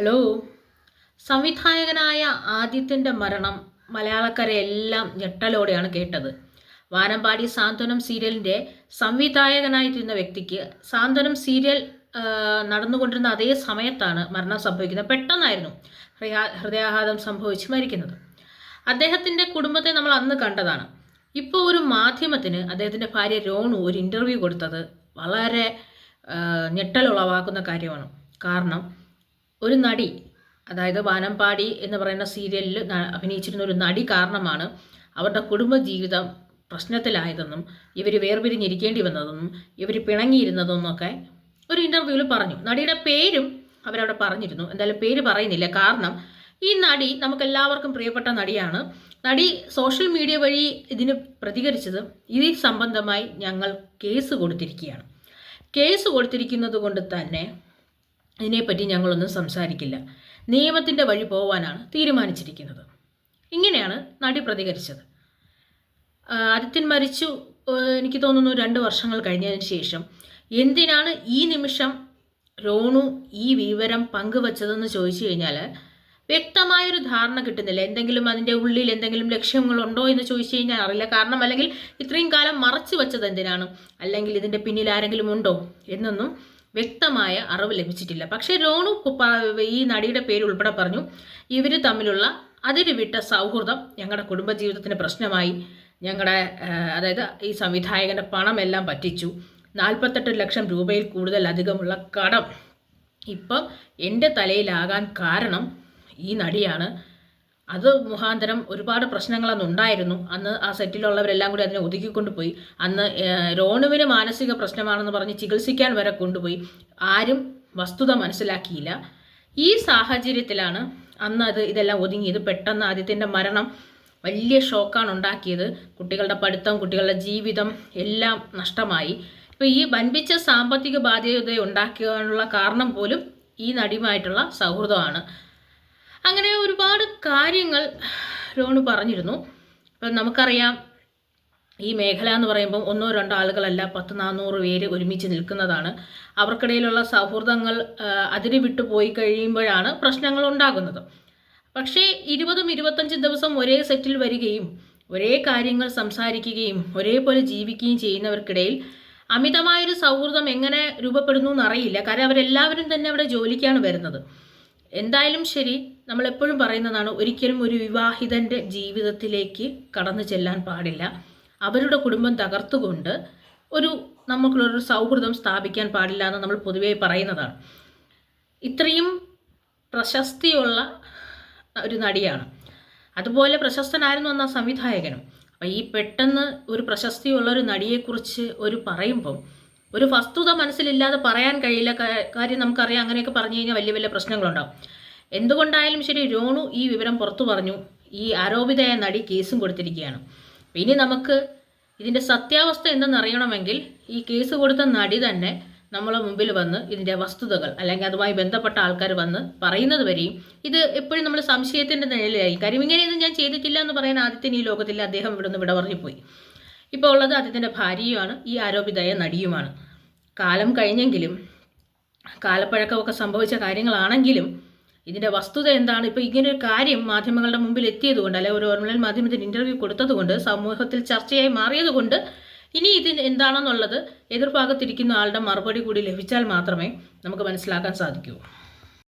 Hello സംവിധായകനായ ആദിത്യന്റെ മരണം മലയാളക്കാരെ എല്ലാം ഞെട്ടലോടെയാണ് കേട്ടത്. വാനമ്പാടി സാന്ത്വനം സീരിയലിന്റെ സംവിധായകനായിട്ടിരുന്ന വ്യക്തിക്ക് സാന്ത്വനം സീരിയൽ നടന്നുകൊണ്ടിരുന്ന അതേ സമയത്താണ് മരണം സംഭവിക്കുന്നത്. പെട്ടെന്നായിരുന്നു ഹൃദയ- ഹൃദയാഘാതം സംഭവിച്ച് മരിക്കുന്നത്. അദ്ദേഹത്തിന്റെ കുടുംബത്തെ നമ്മൾ അന്ന് കണ്ടതാണ്. ഇപ്പോൾ ഒരു മാധ്യമത്തിന് അദ്ദേഹത്തിന്റെ ഭാര്യ രോണു ഒരു ഇന്റർവ്യൂ കൊടുത്തത് വളരെ ഞെട്ടലുളവാക്കുന്ന കാര്യമാണ്. കാരണം ഒരു നടി അതായത് വാനമ്പാടി എന്ന് പറയുന്ന സീരിയലിൽ അഭിനയിച്ചിരുന്ന ഒരു നടി കാരണമാണ് അവരുടെ കുടുംബജീവിതം പ്രശ്നത്തിലായതെന്നും ഇവർ വേർപിരിഞ്ഞിരിക്കേണ്ടി വന്നതെന്നും ഇവർ പിണങ്ങിയിരുന്നതെന്നൊക്കെ ഒരു ഇന്റർവ്യൂവിൽ പറഞ്ഞു. നടിയുടെ പേരും അവരവിടെ പറഞ്ഞിരുന്നു. എന്തായാലും പേര് പറയുന്നില്ല. കാരണം ഈ നടി നമുക്കെല്ലാവർക്കും പ്രിയപ്പെട്ട നടിയാണ്. നടി സോഷ്യൽ മീഡിയ വഴി ഇതിന് പ്രതികരിച്ചത് ഇത് സംബന്ധമായി ഞങ്ങൾ കേസ് കൊടുത്തിരിക്കുകയാണ്. കേസ് കൊടുത്തിരിക്കുന്നത് കൊണ്ട് തന്നെ ഇതിനെപ്പറ്റി ഞങ്ങളൊന്നും സംസാരിക്കില്ല. നിയമത്തിന്റെ വഴി പോവാനാണ് തീരുമാനിച്ചിരിക്കുന്നത്. ഇങ്ങനെയാണ് നടി പ്രതികരിച്ചത്. ആദിത്യൻ മരിച്ചു എനിക്ക് തോന്നുന്നു രണ്ട് വർഷങ്ങൾ കഴിഞ്ഞതിന് ശേഷം. എന്തിനാണ് ഈ നിമിഷം റോണു ഈ വിവരം പങ്കുവച്ചതെന്ന് ചോദിച്ചു കഴിഞ്ഞാൽ വ്യക്തമായൊരു ധാരണ കിട്ടുന്നില്ല. എന്തെങ്കിലും അതിന്റെ ഉള്ളിൽ എന്തെങ്കിലും ലക്ഷ്യങ്ങളുണ്ടോ എന്ന് ചോദിച്ചു കഴിഞ്ഞാൽ അറിയില്ല. കാരണം അല്ലെങ്കിൽ ഇത്രയും കാലം മറച്ചു വെച്ചത് എന്തിനാണ്? അല്ലെങ്കിൽ ഇതിന്റെ പിന്നിൽ ആരെങ്കിലും ഉണ്ടോ? എന്നൊന്നും വ്യക്തമായ അറിവ് ലഭിച്ചിട്ടില്ല. പക്ഷേ രോണു ഈ നടിയുടെ പേര് ഉൾപ്പെടെ പറഞ്ഞു ഇവർ തമ്മിലുള്ള അതിരുവിട്ട സൗഹൃദം ഞങ്ങളുടെ കുടുംബജീവിതത്തിന് പ്രശ്നമായി. ഞങ്ങളുടെ അതായത് ഈ സംവിധായകന്റെ പണമെല്ലാം പറ്റിച്ചു. നാൽപ്പത്തെട്ട് ലക്ഷം രൂപയിൽ കൂടുതൽ അധികമുള്ള കടം ഇപ്പം എന്റെ തലയിലാകാൻ കാരണം ഈ നടിയാണ്. അത് മുഖാന്തരം ഒരുപാട് പ്രശ്നങ്ങൾ അന്ന് ഉണ്ടായിരുന്നു. അന്ന് ആ സെറ്റിലുള്ളവരെല്ലാം കൂടി അതിനെ ഒതുക്കിക്കൊണ്ട് പോയി അന്ന് രോണുവിന് മാനസിക പ്രശ്നമാണെന്ന് പറഞ്ഞ് ചികിത്സിക്കാൻ വരെ കൊണ്ടുപോയി. ആരും വസ്തുത മനസ്സിലാക്കിയില്ല. ഈ സാഹചര്യത്തിലാണ് അന്ന് അത് ഇതെല്ലാം ഒതുങ്ങിയത്. പെട്ടെന്ന് ആദ്യത്തിന്റെ മരണം വലിയ ഷോക്കാണ് ഉണ്ടാക്കിയത്. കുട്ടികളുടെ പഠിത്തം കുട്ടികളുടെ ജീവിതം എല്ലാം നഷ്ടമായി. ഇപ്പോൾ ഈ വൻപിച്ച സാമ്പത്തിക ബാധ്യത ഉണ്ടാക്കാനുള്ള കാരണം പോലും ഈ നടിയുമായിട്ടുള്ള സൗഹൃദമാണ്. അങ്ങനെ ഒരുപാട് കാര്യങ്ങൾ രോണു പറഞ്ഞിരുന്നു. അപ്പം നമുക്കറിയാം ഈ മേഖല എന്ന് പറയുമ്പോൾ ഒന്നോ രണ്ടോ ആളുകളല്ല പത്ത് നാനൂറ് പേര് ഒരുമിച്ച് നിൽക്കുന്നതാണ്. അവർക്കിടയിലുള്ള സൗഹൃദങ്ങൾ അതിരി വിട്ടു പോയി കഴിയുമ്പോഴാണ് പ്രശ്നങ്ങൾ ഉണ്ടാകുന്നത്. പക്ഷേ ഇരുപതും ഇരുപത്തഞ്ചും ദിവസം ഒരേ സെറ്റിൽ വരികയും ഒരേ കാര്യങ്ങൾ സംസാരിക്കുകയും ഒരേപോലെ ജീവിക്കുകയും ചെയ്യുന്നവർക്കിടയിൽ അമിതമായൊരു സൗഹൃദം എങ്ങനെ രൂപപ്പെടുന്നു എന്നറിയില്ല. കാരണം അവരെല്ലാവരും തന്നെ അവിടെ ജോലിക്കാണ് വരുന്നത്. എന്തായാലും ശരി നമ്മൾ എപ്പോഴും പറയുന്നതാണ് ഒരിക്കലും ഒരു വിവാഹിതന്റെ ജീവിതത്തിലേക്ക് കടന്നു ചെല്ലാൻ പാടില്ല. അവരുടെ കുടുംബം തകർത്തുകൊണ്ട് ഒരു നമുക്കുള്ളൊരു സൗഹൃദം സ്ഥാപിക്കാൻ പാടില്ല എന്ന് നമ്മൾ പൊതുവേ പറയുന്നതാണ്. ഇത്രയും പ്രശസ്തിയുള്ള ഒരു നടിയാണ്. അതുപോലെ പ്രശസ്തനായിരുന്നു എന്ന സംവിധായകനും. അപ്പം ഈ പെട്ടെന്ന് ഒരു പ്രശസ്തിയുള്ള ഒരു നടിയെക്കുറിച്ച് ഒരു പറയുമ്പം ഒരു വസ്തുത മനസ്സിലില്ലാതെ പറയാൻ കഴിയില്ല കാര്യം നമുക്കറിയാം അങ്ങനെയൊക്കെ പറഞ്ഞു കഴിഞ്ഞാൽ വലിയ വലിയ പ്രശ്നങ്ങളുണ്ടാവും. എന്തുകൊണ്ടായാലും ശരി രോണു ഈ വിവരം പുറത്തു പറഞ്ഞു ഈ ആരോപിതയായ നടി കേസും കൊടുത്തിരിക്കുകയാണ്. ഇനി നമുക്ക് ഇതിന്റെ സത്യാവസ്ഥ എന്തെന്നറിയണമെങ്കിൽ ഈ കേസ് കൊടുത്ത നടി തന്നെ നമ്മളെ മുമ്പിൽ വന്ന് ഇതിന്റെ വസ്തുതകൾ അല്ലെങ്കിൽ അതുമായി ബന്ധപ്പെട്ട ആൾക്കാർ വന്ന് പറയുന്നത് വരെയും ഇത് എപ്പോഴും നമ്മൾ സംശയത്തിന്റെ നിഴലിലായി കാര്യം ഇങ്ങനെയൊന്നും ഞാൻ ചെയ്തിട്ടില്ല എന്ന് പറയാൻ ആദ്യത്തിന് ഈ ലോകത്തിൽ അദ്ദേഹം ഇവിടെ നിന്ന് വിട പോയി ഇപ്പോൾ ഉള്ളത് അദ്ദേഹത്തിന്റെ ഭാര്യയുമാണ് ഈ ആരോപിതയായ നടിയുമാണ്. കാലം കഴിഞ്ഞെങ്കിലും കാലപ്പഴക്കമൊക്കെ സംഭവിച്ച കാര്യങ്ങളാണെങ്കിലും ഇതിന്റെ വസ്തുത എന്താണ്? ഇപ്പോൾ ഇങ്ങനൊരു കാര്യം മാധ്യമങ്ങളുടെ മുമ്പിൽ എത്തിയതുകൊണ്ട് അല്ലെങ്കിൽ ഒരു ഓൺലൈൻ മാധ്യമത്തിന് ഇന്റർവ്യൂ കൊടുത്തതുകൊണ്ട് സമൂഹത്തിൽ ചർച്ചയായി മാറിയതുകൊണ്ട് ഇനി ഇതിന് എന്താണെന്നുള്ളത് എതിർഭാഗത്തിരിക്കുന്ന ആളുടെ മറുപടി കൂടി ലഭിച്ചാൽ മാത്രമേ നമുക്ക് മനസ്സിലാക്കാൻ സാധിക്കൂ.